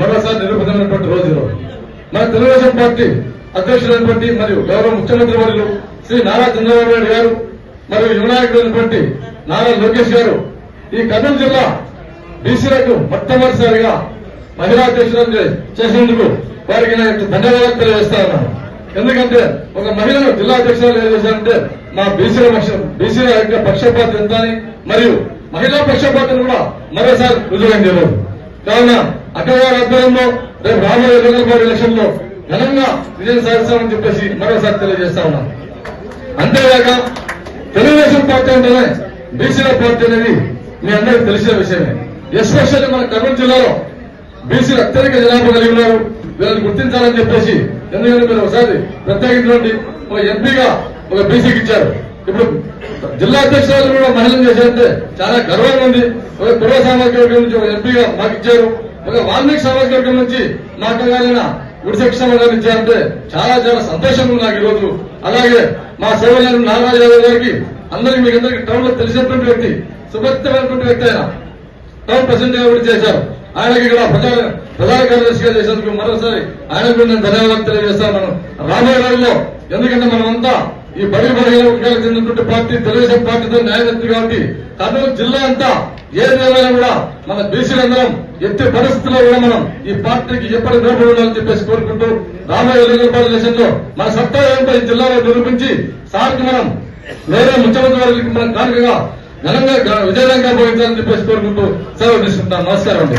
మరోసారి నిరూపితమైనటువంటి రోజు మన తెలుగుదేశం పార్టీ అధ్యక్షుడైనటువంటి మరియు గౌరవ ముఖ్యమంత్రి వర్యులు శ్రీ నారా చంద్రబాబు నాయుడు గారు మరియు యువనాయకుడైనటువంటి నారా లోకేష్ గారు. ఈ కర్నూలు జిల్లా బీసీలకు మొట్టమొదటిసారిగా మహిళా అధ్యక్షులను చేసేందుకు వారికి నేను ధన్యవాదాలు తెలియజేస్తా ఉన్నాను. ఎందుకంటే ఒక మహిళను జిల్లా అధ్యక్షురాలు ఏం చేశారంటే మా బీసీల పక్షం బీసీల యొక్క పక్షపాత ఎంత మరియు మహిళా పక్షపాతం కూడా మరోసారి రుజువైంది కావున అక్కగారి ఆధ్వర్యంలో రేపు రాబోయే లోకల్ ఎలక్షన్లో ఘనంగా విజయం సాధిస్తామని చెప్పేసి మరోసారి తెలియజేస్తా ఉన్నాం. అంతేగాక తెలుగుదేశం పార్టీ అంటేనే బీసీల పార్టీ అనేది మీ అందరికీ తెలిసిన విషయమే. ఎస్పెషల్లీ మన కర్నూలు జిల్లాలో బీసీలు అత్యధిక జనాభా కలిగి ఉన్నారు. వీళ్ళని గుర్తించాలని చెప్పేసి ఎందుకంటే మీరు ఒకసారి ప్రత్యేకించినటువంటి ఒక ఎంపీగా ఒక బీసీకి ఇచ్చారు. ఇప్పుడు జిల్లా అధ్యక్షురాలు కూడా మహిళలు చేశారంటే చాలా గర్వంగా ఉంది. ఒక పూర్వ సామాజిక వర్గం నుంచి ఒక ఎంపీగా మాకు ఇచ్చారు. ఒక వాల్మీకి సామాజిక వర్గం నుంచి మా అక్కగారైన గుడిశెక్ష గారిని ఇచ్చారంటే చాలా చాలా సంతోషంగా ఉంది నాకు ఈరోజు. అలాగే మా సేవలను నాగరాజు యాదవ్ గారికి అందరికి మీకు అందరికి టౌన్లో తెలిసినటువంటి వ్యక్తి సుభద్రమైనటువంటి వ్యక్తి ఆయన. టౌన్ ప్రెసిడెంట్గా కూడా చేశారు. ఆయనకి ఇక్కడ ప్రజా ప్రధాన కార్యదర్శిగా చేసినందుకు మరోసారి ఆయనకు నేను ధన్యవాదాలు తెలియజేస్తాను. మనం రాబోయే రోజుల్లో ఎందుకంటే మనమంతా ఈ బడి బడిన వర్గాలకు చెందినటువంటి పార్టీ తెలుగుదేశం పార్టీతో న్యాయదత్తి కాబట్టి కర్నూలు జిల్లా అంతా ఏదేమైనా కూడా మన బీసీలందరం ఎట్టి పరిస్థితుల్లో కూడా మనం ఈ పార్టీకి ఎప్పటి నిలబడి ఉండాలని చెప్పేసి కోరుకుంటూ రాబోయే ఎన్నికల ఎలక్షన్లో మన సత్తా ఏంటో ఈ జిల్లాలో నిరూపించి సార్కి మనం వేరే ముఖ్యమంత్రి వారికి మనం కానుకగా ఘనంగా విజయవంతంగా పోయించాలని చెప్పేసి కోరుకుంటూ సెలవు తీసుకుంటాం నమస్కారం అండి.